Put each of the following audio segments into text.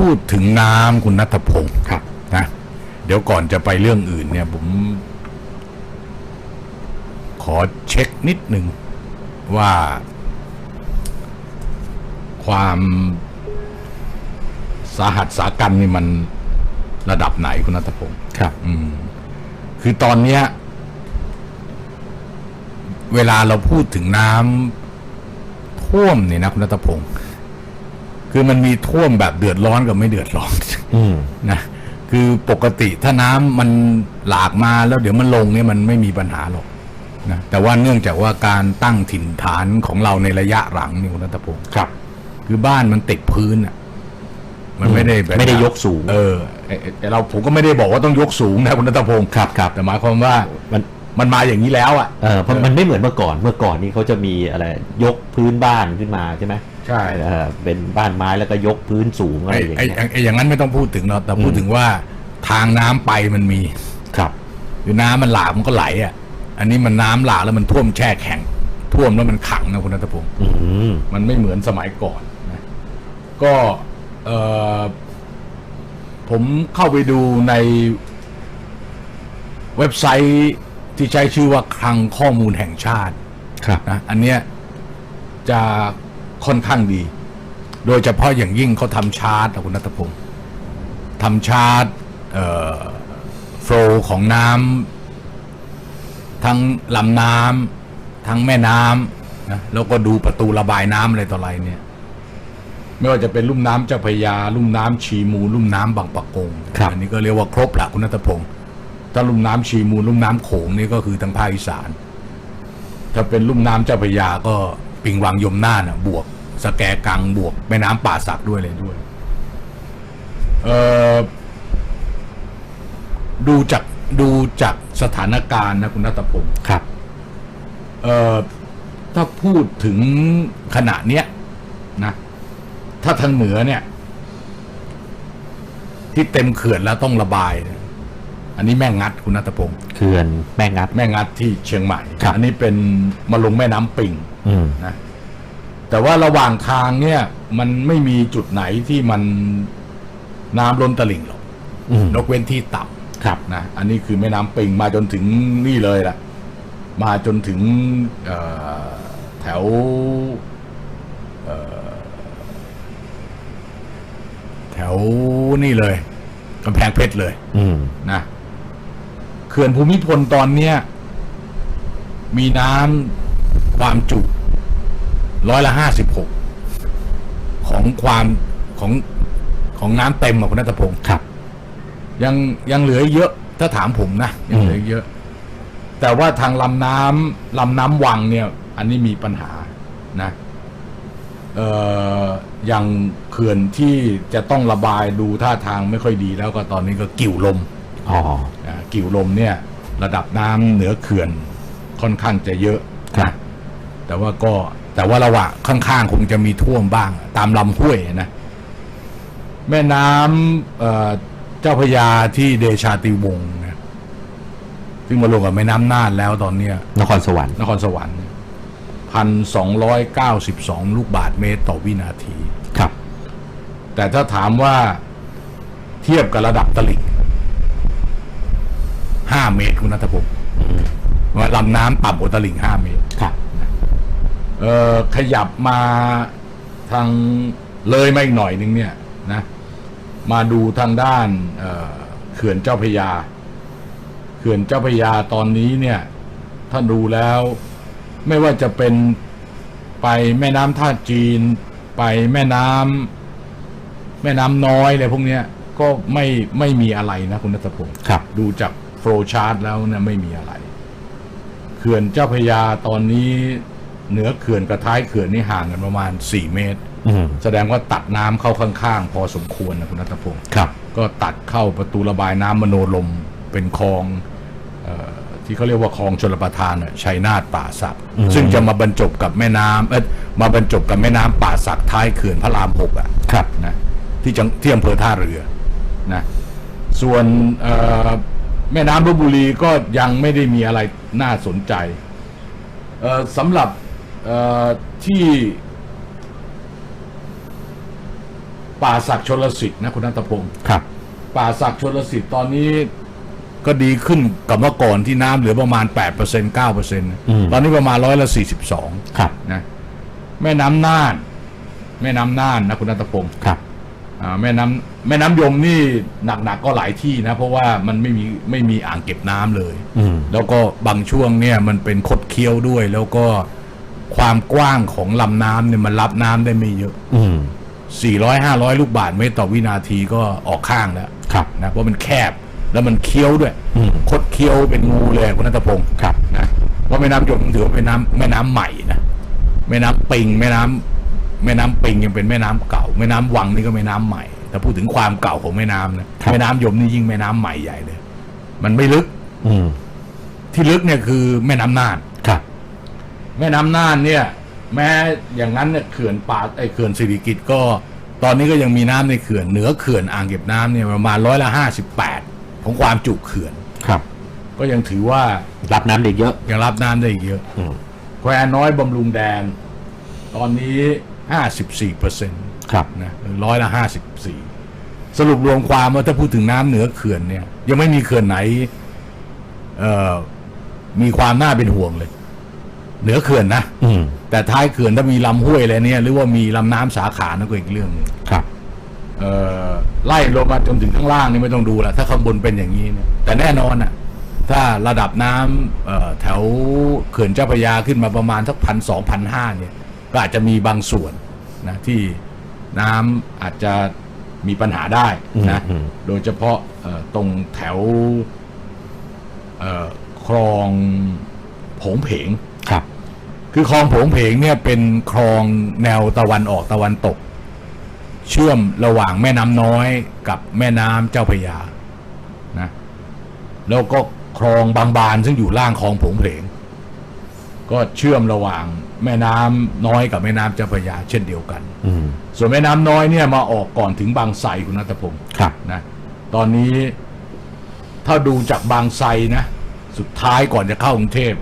พูดถึงน้ำคุณนัทพงศ์ครับ นะเดี๋ยวก่อนจะไปเรื่องอื่นเนี่ย ผม ขอเช็คนิดหนึ่งว่า ความสาหัสสากันนี่มันระดับไหนคุณนัทพงศ์ครับ อืม คือตอนเนี้ย เวลาเราพูดถึงน้ำท่วมเนี่ยนะคุณนัทพงศ์ คือมันมีท่วมแบบเดือดร้อนกับไม่เดือดร้อนอืมนะคือปกติถ้าน้ำมันหลากมาแล้วเดี๋ยวมันลงเนี่ยมันไม่มีปัญหาหรอกนะแต่ว่าเนื่องจากว่าการตั้งถิ่นฐานของเราในระยะหลังนี่คุณนัทพงศ์ครับ คือบ้านมันติดพื้นอะ มันไม่ได้แบบไม่ได้ยกสูง เออไอ้ไอ้เราผมก็ไม่ได้บอกว่าต้องยกสูงนะคุณนัทพงศ์ครับครับแต่หมายความว่ามันมันมาอย่างนี้แล้วอะเออเพราะมันไม่เหมือนเมื่อก่อนเมื่อก่อนนี่เขาจะมีอะไรยกพื้นบ้านขึ้นมาใช่ไหม ใช่เออเป็นบ้านไม้แล้วก็ยกพื้นสูงอะไรไอ้อย่างไอ้เงี้ย ไอ้ไอ้อย่างนั้นไม่ต้องพูดถึงหรอกแต่พูดถึงว่าทางน้ำไปมันมี ครับคือน้ำมันหลากมันก็ไหลอะ อันนี้มันน้ำหลากแล้วมันท่วมแช่แข็ง ท่วมแล้วมันขังนะคุณนัทพงศ์อืมมันไม่เหมือนสมัยก่อนนะก็เออผมเข้าไปดูในเว็บไซต์ที่ใช้ชื่อว่าคลังข้อมูลแห่งชาติ ครับ นะอันเนี้ยจะ ค่อนข้างดี โดยเฉพาะอย่างยิ่งเขาทำชาร์ตอะคุณนัทพงศ์ทำชาร์ตโฟล์ของน้ำทั้งลำน้ำทั้งแม่น้ำนะแล้วก็ดูประตูระบายน้ำอะไรต่ออะไรเนี่ย ไม่ว่าจะเป็นลุ่มน้ำเจ้าพระยา ลุ่มน้ำชีมูลลุ่มน้ำบางปะกงครับอันี้ก็เรียกว่าครบละคุณนัทพงศ์ถ้าลุ่มน้ำชีมูลลุ่มน้ำโขงนี่ก็คือทางภาคอีสาน ถ้าเป็นลุ่มน้ำเจ้าพระยาก็ ปิงวังยมน่านน่ะบวก สแกกังบวกแม่น้ำป่าสักด้วยเลยด้วย เอ่อ ดูจากดูจากสถานการณ์นะคุณนัทพงศ์ครับ เอ่อ ถ้าพูดถึงขณะเนี้ยนะ ถ้าทางเหนือเนี่ย ที่เต็มเขื่อนแล้วต้องระบายเนี่ยอันนี้แม่งัดคุณนัทพงศ์เขื่อนแม่งัด แม่งัดที่เชียงใหม่ครับอันี้เป็นมาลงแม่น้ำปิงอืม นะแต่ว่าระหว่างทางเนี่ย มันไม่มีจุดไหนที่มันน้ำล้นตลิ่งหรอกอืมนกเว้นที่ต่ครับำนะอันนี้คือแม่น้ำปิงมาจนถึงนี่เลยล่ะ มาจนถึงเอ่อแถวเอ่อแถวนี่เลยกำแพงเพชรเลยอืมนะเขื่อนภูมิพลตอนเนี้ยมีน้ำ ความจุร้อยละห้าสิบหกของความของของน้ำเต็มอะคุณนัทพงศ์ครับ ยังยังเหลือเยอะถ้าถามผมนะยังเหลือเยอะ แต่ว่าทางลำน้ำลำน้ำวังเนี่ย อันนี้มีปัญหานะเอ่ออย่างเขื่อนที่จะต้องระบายดูท่าทางไม่ค่อยดีแล้วก็ตอนนี้ก็กิ่วลมอ๋ออ่ากิ่วลมเนี่ย ระดับน้ำเหนือเขื่อนค่อนข้างจะเยอะครับนะ แต่ว่าก็แต่ว่าระหว่างข้างๆคงจะมีท่วมบ้าง ตามลำห้วยนะ แม่น้ำเอ่อเจ้าพระยาที่เดชาติวงศ์นะซึ่งมาลงกับแม่น้ำน่านแล้วตอนเนี้ยนครสวรรค์นครสวรรค์พันสองร้อยเก้าสิบสองลูกบาทเมตรต่อวินาที ครับ แต่ถ้าถามว่าเทียบกับระดับตลิ่งห้าเมตรคุณนัทพงศ์ว่าลำน้ำต่ำกว่าตลิ่งห้าเมตรครับเอ่อ ขยับมาทางเลยมาอีกหน่อยนึงเนี่ยนะมาดูทางด้านเอ่อเขื่อนเจ้าพระยา เขื่อนเจ้าพระยาตอนนี้เนี่ย ถ้าดูแล้ว ไม่ว่าจะเป็นไปแม่น้ำท่าจีน ไปแม่น้ำแม่น้ำน้อยอะไรพวกเนี้ยก็ไม่ไม่มีอะไรนะคุณนัทพงศ์ครับดูจากโฟลชาร์ตแล้วเนี่ยไม่มีอะไร เขื่อนเจ้าพระยาตอนนี้ เหนือเขื่อนกับท้ายเขื่อนนี่ห่างกันประมาณ 4 เมตรอืมแสดงว่าตัดน้ำเข้าข้างๆ พอสมควรนะคุณนัทพงศ์ครับ ก็ตัดเข้าประตูระบายน้ำมโนลมเป็นคลองเออที่เขาเรียกว่าคลองชลประทานน่ะชัยนาทป่าสักอืมซึ่งจะมาบรรจบกับแม่น้ำเอยมาบรรจบกับแม่น้ำป่าสักท้ายเขื่อนพระรามหกอะครับนะที่จังที่อำเภอท่าเรือนะส่วนเอ่อแม่น้ำลบบุรีก็ยังไม่ได้มีอะไรน่าสนใจเอ่อสำหรับเอ่อ ที่ป่าศักดิ์ชลสิทธิ์นะคุณนัทพงศ์ครับ ป่าศักดิ์ชลสิทธิ์ตอนนี้ก็ดีขึ้นกับเมื่อก่อนที่น้ำเหลือประมาณ 8% 9%ตอนนี้ประมาณร้อยละ42ครับนะแม่น้ำน่าน แม่น้ำน่านนะคุณนัทพงศ์ครับอ่าแม่น้ำแม่น้ำยมนี่หนักๆก็หลายที่นะ เพราะว่ามันไม่มีไม่มีอ่างเก็บน้ำเลยอืมแล้วก็บางช่วงเนี่ยมันเป็นคดเคี้ยวด้วยแล้วก็ ความกว้างของลำน้ำเนี่ยมันรับน้ำได้ไม่เยอะ อืม400 500ลูกบาศก์เมตรต่อวินาทีก็ออกข้างแล้วครับนะเพราะมันแคบแล้วมันเคี้ยวด้วยอืม คดเคี้ยวเป็นงูเลยคุณนัทพงศ์ครับ นะเพราะแม่น้ำยมถือว่าเป็นน้ำแม่น้ำใหม่นะแม่น้ำปิงแม่น้ำแม่น้ำปิงยังเป็นแม่น้ำเก่า แม่น้ำวังนี่ก็แม่น้ำใหม่แต่พูดถึงความเก่าของแม่น้ำนะครับ แม่น้ำยมนี่ยิ่งแม่น้ำใหม่ใหญ่เลย มันไม่ลึกอืม ที่ลึกเนี่ยคือแม่น้ำน่านครับ แม่น้ำน่านเนี่ย แม้อย่างนั้นเนี่ยเขื่อนป่าไอเขื่อนสิริกิตก็ ตอนนี้ก็ยังมีน้ำในเขื่อนเหนือเขื่อนอ่างเก็บน้ำเนี่ยประมาณร้อยละห้าสิบแปดของความจุเขื่อน ครับ ก็ยังถือว่ารับน้ำได้เยอะยังรับน้ำได้อีกเยอะอืมแควน้อยบำรุงแดน ตอนนี้ห้าสิบสี่เปอร์เซ็นต์ครับ นะร้อยละห้าสิบสี่สรุปรวมความว่าถ้าพูดถึงน้ำเหนือเขื่อนเนี่ย ยังไม่มีเขื่อนไหน เอ่อมีความน่าเป็นห่วงเลย เหนือเขื่อนนะอืมแต่ท้ายเขื่อนถ้ามีลำห้วยอะไรเนี่ย หรือว่ามีลำน้ำสาขานั่นก็อีกเรื่องหนึงครับ เอ่อไล่ลงมาจนถึงข้างล่างนี่ไม่ต้องดูละถ้าข้างบนเป็นอย่างนี้เนี่ยแต่แน่นอนอะ ถ้าระดับน้ำเอ่อแถวเขื่อนเจ้าพระยาขึ้นมาประมาณสักพันสองพันห้าเนี่ย ก็อาจจะมีบางส่วนนะที่น้ำอาจจะมีปัญหาได้นะ อืม โดยเฉพาะเอ่อตรงแถว เอ่อคลองโผงเพง ครับคือคลองโผงเพงเนี่ยเป็นคลองแนวตะวันออกตะวันตก เชื่อมระหว่างแม่น้ำน้อยกับแม่น้ำเจ้าพระยานะแล้วก็คลองบางบานซึ่งอยู่ล่างคลองโผงเพงก็เชื่อมระหว่างแม่น้ำน้อยกับแม่น้ำเจ้าพระยา เช่นเดียวกันอืมส่วนแม่น้ำน้อยเนี่ยมาออกก่อนถึงบางไทรคุณนัทพงศ์ครับนะตอนนี้ถ้าดูจากบางไทรนะ สุดท้ายก่อนจะเข้ากรุงเทพ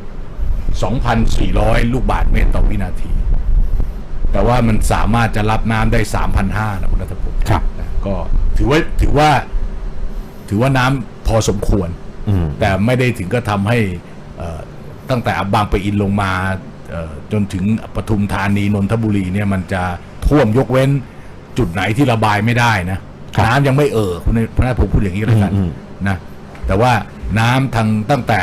2,400 ลูกบาทเมตรต่อวินาที แต่ว่ามันสามารถจะรับน้ำได้ 3,500นะคุณนัทพงศ์ครับนะก็ถือว่าถือว่า ถือว่าน้ำพอสมควรอืมแต่ไม่ได้ถึงก็ทำให้เอ่อตั้งแต่บางปะอินลงมาเอ่อจนถึงปทุมธานีนนทบุรีเนี่ยมันจะท่วมยกเว้นจุดไหนที่ระบายไม่ได้นะครับน้ำยังไม่เอ่อคุณพระนาผมพูดอย่างนี้แล้วกันอืมนะแต่ว่าน้ำทางตั้งแต่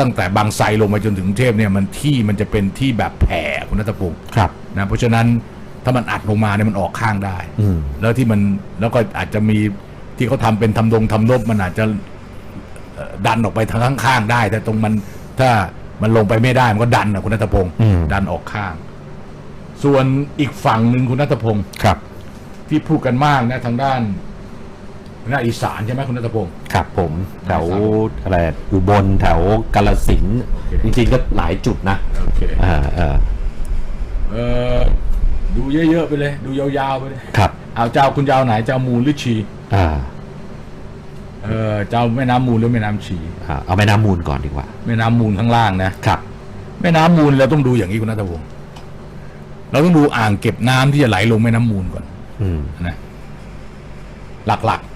ตั้งแต่บางไทรลงมาจนถึงกรุงเทพเนี่ยมันที่มันจะเป็นที่แบบแผ่คุณนัทพงศ์ครับ นะเพราะฉะนั้นถ้ามันอัดลงมาเนี่ยมันออกข้างได้ อืม แล้วที่มันแล้วก็อาจจะมีที่เขาทำเป็นทำดงทำนบมันอาจจะเอ่อดันออกไปทางข้างๆได้ แต่ตรงมันถ้ามันลงไปไม่ได้มันก็ดันนะคุณนัทพงศ์อืม ดันออกข้าง ส่วนอีกฝั่งหนึ่งคุณนัทพงศ์ ครับ ที่พูดกันมากนะทางด้าน หน้านอีสานใช่ไหมคุณนัทพงศ์ ครับผมแถวครับอะไรอุบลแถวกาลสินธุ์โอเค จริงๆก็หลายจุดนะโอเคอ่าอ่าเออดูเยอะๆไปเลย ดูยาวๆไปเลยครับเอาเจ้าคุณเจ้าไหนเจ้ามูลหรือชีอ่าเออเจ้าแม่น้ำมูลหรือแม่น้ำชีอ่าเอาแม่น้ำมูลก่อนดีกว่า แม่น้ำมูลข้างล่างนะ ครับ แม่น้ำมูลเราต้องดูอย่างนี้คุณนัทวงศ์เราต้องดูอ่างเก็บน้ำที่จะไหลลงแม่น้ำมูลก่อนอืมนะหลักๆ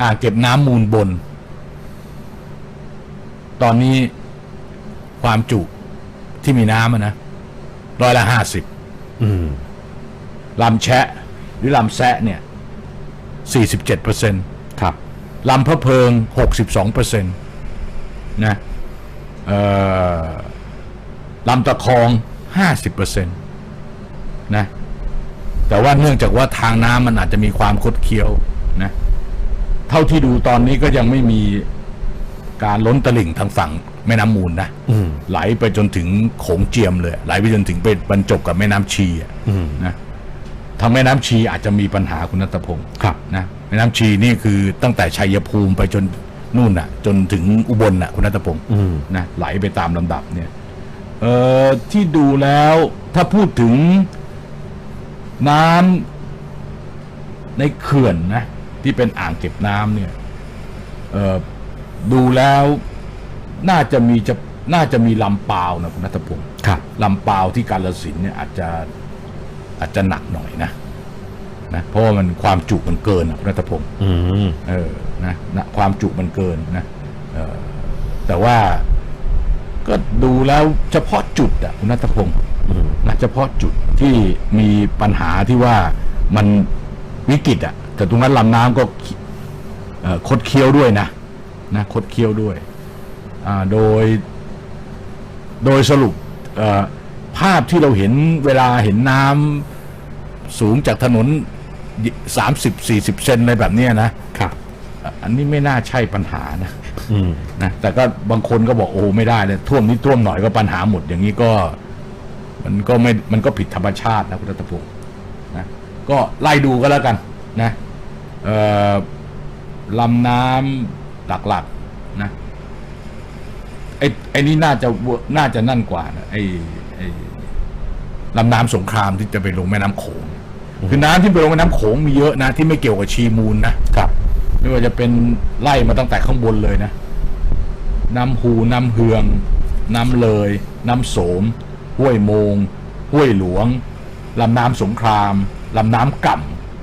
อ่างเก็บน้ำมูลบน ตอนนี้ความจุที่มีน้ำอะนะร้อยละห้าสิบอืมลำแชะ หรือลำแซะเนี่ยสี่สิบเจ็ดเปอร์เซ็นต์ครับลำพระเพิงหกสิบสองเปอร์เซ็นต์นะเอ่อลำตะคองห้าสิบเปอร์เซ็นต์นะแต่ว่าเนื่องจากว่าทางน้ำมันอาจจะมีความคดเคี้ยวนะ เท่าที่ดูตอนนี้ก็ยังไม่มีการล้นตลิ่งทางฝั่งแม่น้ำมูลนะอืมไหลไปจนถึงโขงเจียมเลย ไหลไปจนถึงไปบรรจบกับแม่น้ำชีอะอืมนะทางแม่น้ำชีอาจจะมีปัญหาคุณนัทพงศ์ครับนะแม่น้ำชีนี่คือตั้งแต่ชัยภูมิไปจนนู่นน่ะ จนถึงอุบลน่ะ คุณนัทพงศ์อืมนะไหลไปตามลำดับเนี่ยเอ่อที่ดูแล้วถ้าพูดถึงน้ำในเขื่อนนะ ที่เป็นอ่างเก็บน้ำเนี่ยเอ่อดูแล้วน่าจะมีจะน่าจะมีลำปาวนะคุณนัทพงศ์ครับลำปาวที่กาลสินธุ์เนี่ยอาจจะอาจจะหนักหน่อยนะนะเพราะว่ามันความจุมันเกินอะคุณรัตพงศ์อืมเออนะนะความจุมันเกินนะเออแต่ว่าก็ดูแล้วเฉพาะจุดอะคุณนัทพงศ์อืมนะเฉพาะจุดที่มีปัญหาที่ว่ามันวิกฤตอะ แต่ตรงนั้นลำน้ำก็ขี้เอ่อคดเคี้ยวด้วยนะนะคดเคี้ยวด้วยอ่าโดย โดยสรุปเอ่อภาพที่เราเห็นเวลาเห็นน้ำสูงจากถนนสามสิบสี่สิบเซนอะไรแบบเนี้ยนะครับอะอันนี้ไม่น่าใช่ปัญหานะอืมนะแต่ก็บางคนก็บอกโอ้ไม่ได้เลยท่วมนิดท่วมหน่อยก็ปัญหาหมด อย่างนี้ก็ มันก็ไม่มันก็ผิดธรรมชาตินะคุณรัตพงศ์นะก็ไล่ดูก็แล้วกัน นะเอ่อ ลำน้ำหลักๆนะไอ้ไอ้นี่น่าจะเวอร์น่าจะนั่นกว่านะไอ้ไอ้ลำน้ำสงครามที่จะไปลงแม่น้ำโขงคือน้ำที่ไปลงแม่น้ำโขงมีเยอะนะ ที่ไม่เกี่ยวกับชีมูลนะครับ ไม่ว่าจะเป็นไล่มาตั้งแต่ข้างบนเลยนะน้ำหูน้ำเฮือง น้ำเลย น้ำโสม ห้วยโมง ห้วยหลวงลำน้ำสงครามลำน้ำก่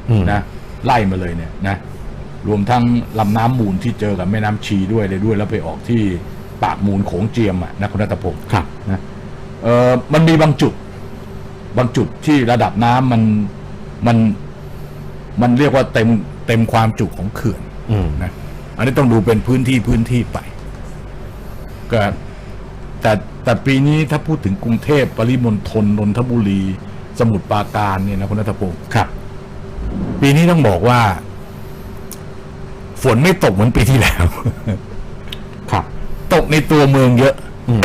อืมำนะ ไล่มาเลยเนี่ยนะรวมทั้งลำน้ำมูลที่เจอกับแม่น้ำชีด้วยเลยด้วย แล้วไปออกที่ปากมูลโขงเจียมอะนะคุณรัตพงศ์ครับนะเออมันมีบางจุด บางจุดที่ระดับน้ำมันมันมันเรียกว่าเต็มเต็มความจุของเขื่อนอืมนะอันนี้ต้องดูเป็นพื้นที่พื้นที่ไปก็แต่แต่ปีนี้ถ้าพูดถึงกรุงเทพปริมณฑลนนทบุรี สมุทรปราการเนี่ยนะคุณนัทพงศ์ครับ ปีนี้ต้องบอกว่า ฝนไม่ตกเหมือนปีที่แล้ว ครับ ตกในตัวเมืองเยอะ อืม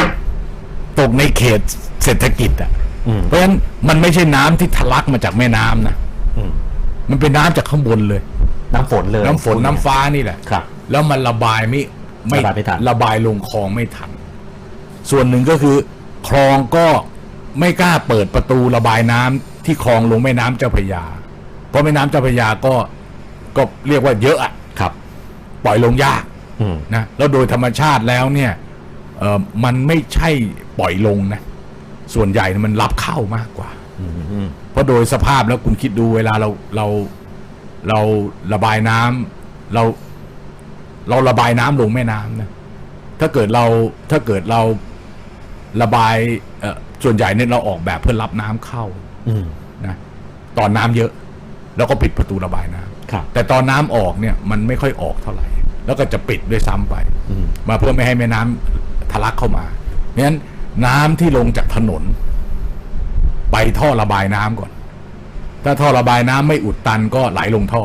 ตกในเขตเศรษฐกิจอะ อืม เพราะฉะนั้นมันไม่ใช่น้ำที่ทะลักมาจากแม่น้ำนะ อืม มันเป็นน้ำจากข้างบนเลย น้ำฝนเลยน้ำฝนน้ำฟ้านี่แหละ ครับ แล้วมันระบายไม่ระบายไม่ทัน ระบายลงคลองไม่ทัน ส่วนหนึ่งก็คือ คลองก็ไม่กล้าเปิดประตูระบายน้ำที่คลองลงแม่น้ำเจ้าพระยา เพราะแม่น้ำเจ้าพระยาก็ก็เรียกว่าเยอะอะครับ ปล่อยลงยากอืมนะแล้วโดยธรรมชาติแล้วเนี่ยเออมันไม่ใช่ปล่อยลงนะ ส่วนใหญ่มันรับเข้ามากกว่า อืมอืมเพราะโดยสภาพแล้วคุณคิดดูเวลาเราเราเราระบายน้ำเรา เราระบายน้ำลงแม่น้ำนะถ้าเกิดเราถ้าเกิดเราระบายเอ่อส่วนใหญ่เนี่ยเราออกแบบเพื่อรับน้ำเข้าอืมนะตอนน้ำเยอะ แล้วก็ปิดประตูระบายน้ำครับแต่ตอนน้ำออกเนี่ยมันไม่ค่อยออกเท่าไหร่ แล้วก็จะปิดด้วยซ้ำไปอืมมาเพื่อไม่ให้แม่น้ำทะลักเข้ามาเพราะฉะนั้นน้ำที่ลงจากถนน ไปท่อระบายน้ำก่อน ถ้าท่อระบายน้ำไม่อุดตันก็ไหลลงท่อ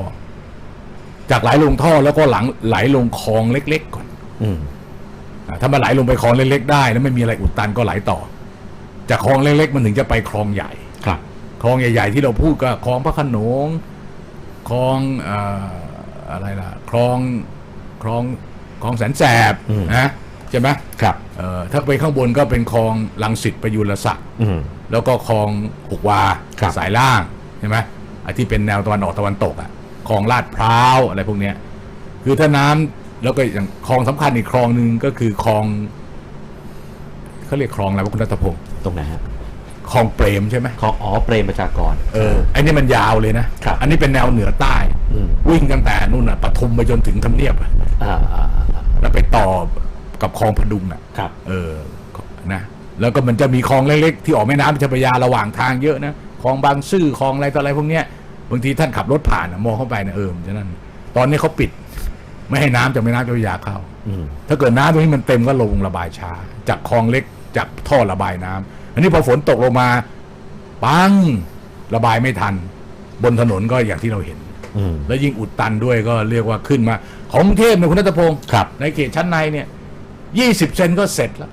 จากไหลลงท่อแล้วก็หลังไหลลงคลองเล็ก ๆ ก่อน อืมอ่าถ้ามันไหลลงไปคลองเล็กๆได้ แล้วไม่มีอะไรอุดตันก็ไหลต่อ จากคลองเล็กๆมันถึงจะไปคลองใหญ่ ครับคลองใหญ่ๆที่เราพูดก็คลองพระโขนงคลองเอ่ออะไรล่ะคลองคลองคลองแสนแสบอืมนะใช่ไหมครับเอ่อถ้าไปข้างบนก็เป็นคลองลังสิตประยุรศักดิ์อืมแล้วก็คลองหกวาครับสายล่างใช่ไหมไอ้ที่เป็นแนวตะวันออกตะวันตกอะคลองลาดพร้าวอะไรพวกเนี้ย คือถ้าน้ำแล้วก็อย่างคลองสำคัญอีกคลองหนึ่งก็คือคลองเขาเรียกคลองอะไรวะคุณรัตพงศ์ตรงไหนฮะ คลองเปรมใช่ไหมของอ๋อเปรมประชากร เออไอ้นี่มันยาวเลยนะ ครับอันนี้เป็นแนวเหนือใต้ อืม วิ่งตั้งแต่นู่นน่ะปทุมไปจนถึงทำเนียบอะอ่าอ่าอ่าอ่าแล้วไปต่อกับคลองพดุงอะ ครับ เออ นะ แล้วก็มันจะมีคลองเล็กๆ ที่ออกแม่น้ำเจ้าพระยาระหว่างทางเยอะนะ คลองบางซื่อ คลองอะไรต่ออะไรพวกเนี้ย บางทีท่านขับรถผ่านอะมองเข้าไปนะเออมันจะนั่น ตอนนี้เขาปิด ไม่ให้น้ำจากแม่น้ำเจ้าพระยาเข้า อืม ถ้าเกิดน้ำตรงนี้มันเต็มก็ลงระบายช้า จากคลองเล็กจากท่อระบายน้ำ อันนี้พอฝนตกลงมาปังระบายไม่ทัน บนถนนก็อย่างที่เราเห็นอืมแล้วยิ่งอุดตันด้วยก็เรียกว่าขึ้นมา ของกรุงเทพเนี่ยคุณนัทพงศ์ครับในเขตชั้นในเนี่ยยี่สิบเซนก็เสร็จแล้ว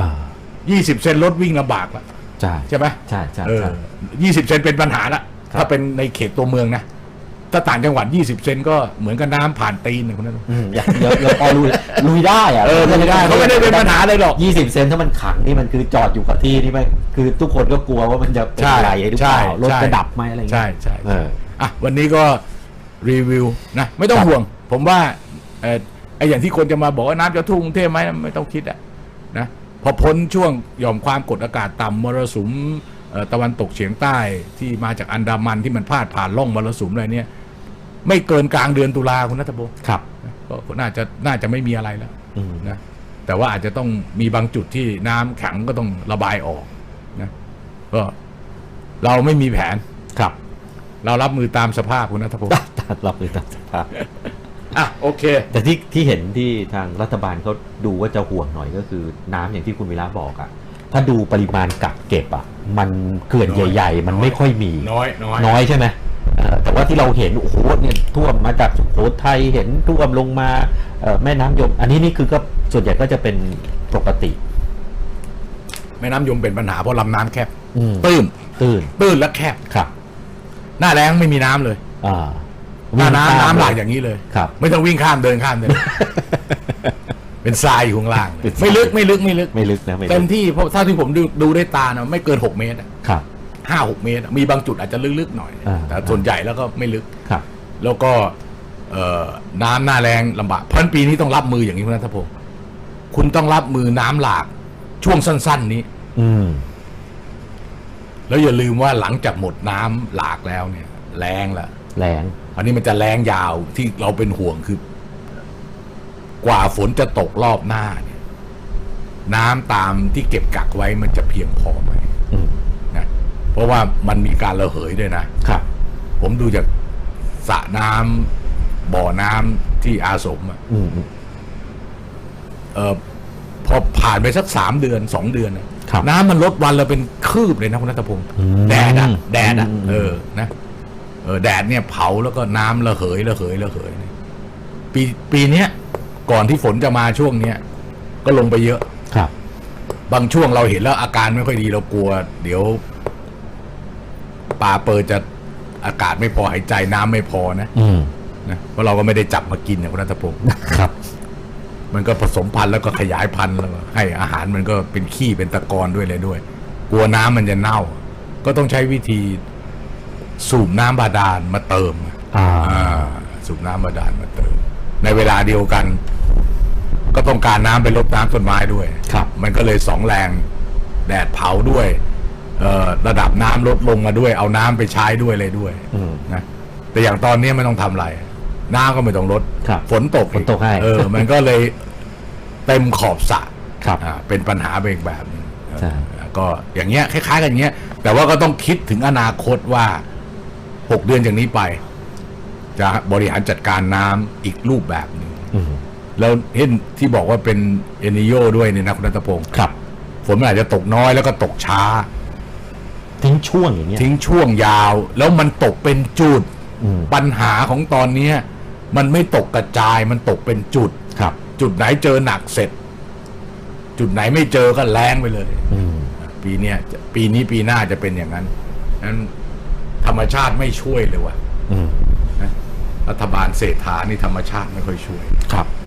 อ่ายี่สิบเซนรถวิ่งลำบากแล้วใช่ใช่ไหมใช่ใช่เออใช่ยี่สิบเซนเป็นปัญหาละครับถ้าเป็นในเขตตัวเมืองนะ ถ้าต่างจังหวัดยี่สิบเซนก็เหมือนกับน้ำผ่านตีนนะคุณนัทพงศ์อืมยังยังยังพอลุยลุยได้อะเออไม่ได้เขาไม่ได้เป็นปัญหาเลยหรอก ยี่สิบเซนถ้ามันขังนี่มันคือจอดอยู่กับที่นี่มันคือทุกคนก็กลัวว่ามันจะเป็นใช่อะไรหรือเปล่าใช่รถใช่จะดับไหมอะไรอย่างใช่เงี้ยใช่เออ อะวันนี้ก็รีวิวนะไม่ต้องครับ ห่วง ผมว่าเออไออย่างที่คนจะมาบอกว่าน้ำจะทุ่งกรุงเทพไหมไม่ต้องคิดอะนะพอพ้นช่วงหย่อมความกดอากาศต่ำมรสุมเอ่อตะวันตกเฉียงใต้ที่มาจากอันดามันที่มันพาดผ่านล่องมรสุมอะไรเนี่ย ไม่เกินกลางเดือนตุลาคุณนัทพงศ์ครับ ก็น่าจะน่าจะไม่มีอะไรแล้วอืมนะแต่ว่าอาจจะต้องมีบางจุดที่น้ำแข็งก็ต้องระบายออกนะก็เราไม่มีแผน ครับเรารับมือตามสภาพคุณนัทพงศ์ ตัดรับมือตามสภาพ อะโอเค แต่ที่ที่เห็นที่ทางรัฐบาลเขาดูว่าจะห่วงหน่อยก็คือน้ำอย่างที่คุณวิระบอกอะถ้าดูปริมาณกักเก็บอะมันเขื่อนน้อยใหญ่ ๆ มันน้อยไม่ค่อยมีน้อยน้อยน้อยใช่ไหมเอ่อ แต่ว่าที่เราเห็นโอ้โหเนี่ยท่วมมาจากสุโขทัยเห็นท่วมลงมาเอ่อแม่น้ำยม อันนี้นี่คือก็ส่วนใหญ่ก็จะเป็นปกติ แม่น้ำยมเป็นปัญหาเพราะลำน้ำแคบอืมตื้นตื้นตื้นและแคบครับ หน้าแรงไม่มีน้ำเลย อ่าหน้าน้ำวิ่งข้มน้ำหลากเอย่างนี้เลยครับ ไม่ต้องวิ่งข้ามเดินข้ามเดินเป็นทรายอยู่ข้างล่างเป็นทรายไม่ลึกไม่ลึกไม่ลึกไม่ลึกนะไม่ลึกเต็มที่เพราะเท่าที่ผมดูดูด้วยตานะไม่เกินหกเมตรอะครับ ห้าหกเมตร มีบางจุดอาจจะลึกๆหน่อย อ่า แต่ส่วนใหญ่แล้วก็ไม่ลึก ครับ แล้วก็เอ่อน้ำหน้าแรงลำบากเพราะฉะนั้นปีนี้ต้องรับมืออย่างนี้คุณนัทพงศ์คุณต้องรับมือน้ำหลากช่วงสั้น ๆ นี้ อืม แล้วอย่าลืมว่าหลังจากหมดน้ำหลากแล้วเนี่ย แรงละแรงอันนี้มันจะแรงยาวที่เราเป็นห่วงคือ กว่าฝนจะตกรอบหน้าเนี่ย น้ำตามที่เก็บกักไว้มันจะเพียงพอไหมอืมนะ เพราะว่ามันมีการระเหยด้วยนะครับ ผมดูจากสระน้ำบ่อน้ำที่อาสมอะอืมอืม เออพอผ่านไปสักสามเดือนสองเดือนอะครับน้ำมันลดวันละเป็นคืบเลยนะคุณนัทพงศ์อืมแดดอะแดดอะอืม เออนะเออแดดเนี่ยเผาแล้วก็น้ำระเหยระเหยระเหยปีปีเนี้ยก่อนที่ฝนจะมาช่วงเนี้ยก็ลงไปเยอะ ครับ บางช่วงเราเห็นแล้วอาการไม่ค่อยดีเรากลัว เดี๋ยว ป่าเปิดจะอากาศไม่พอหายใจน้ำไม่พอนะอืมนะเพราะเราก็ไม่ได้จับมากินนะคุณนัทพงศ์ครับ มันก็ผสมพันธุ์แล้วก็ขยายพันธุ์แล้วก็ให้อาหารมันก็เป็นขี้เป็นตะกอนด้วยเลยด้วย กลัวน้ำมันจะเน่า ก็ต้องใช้วิธีสูบน้ำบาดาลมาเติมอ่าอ่าสูบน้ำบาดาลมาเติม ในเวลาเดียวกัน ก็ต้องการน้ำไปรดน้ำต้นไม้ด้วยครับ มันก็เลยสองแรงแดดเผาด้วยเอ่อ ระดับน้ำลดลงมาด้วย เอาน้ำไปใช้ด้วยเลยด้วยอืมนะแต่อย่างตอนนี้ไม่ต้องทำอะไรน้ำก็ไม่ต้องลดครับฝนตกฝนตกให้เออ มันก็เลยเต็มขอบสระครับอ่าเป็นปัญหาไปอีกแบบหนึงใช่เออก็อย่างเงี้ยคล้าย ๆ กันอย่างเงี้ย แต่ว่าก็ต้องคิดถึงอนาคตว่าหกเดือนจากนี้ไป จะบริหารจัดการน้ำอีกรูปแบบหนึ่งอืมแล้วเห็นที่บอกว่าเป็นเอนิโยด้วยเนี่ยนะคุณรัตพงศ์ครับฝนมันอาจจะตกน้อยแล้วก็ตกช้า ทิ้งช่วงอย่างเงี้ย ทิ้งช่วงยาว แล้วมันตกเป็นจุดอืม ปัญหาของตอนเนี้ยมันไม่ตกกระจายมันตกเป็นจุด ครับ จุดไหนเจอหนักเสร็จ จุดไหนไม่เจอก็แรงไปเลย อืม ปีเนี้ยจะปีนี้ปีหน้าจะเป็นอย่างนั้นนั้นธรรมชาติไม่ช่วยเลยว่ะอืม นะรัฐบาลเศรษฐานี่ธรรมชาติไม่ค่อยช่วย ครับ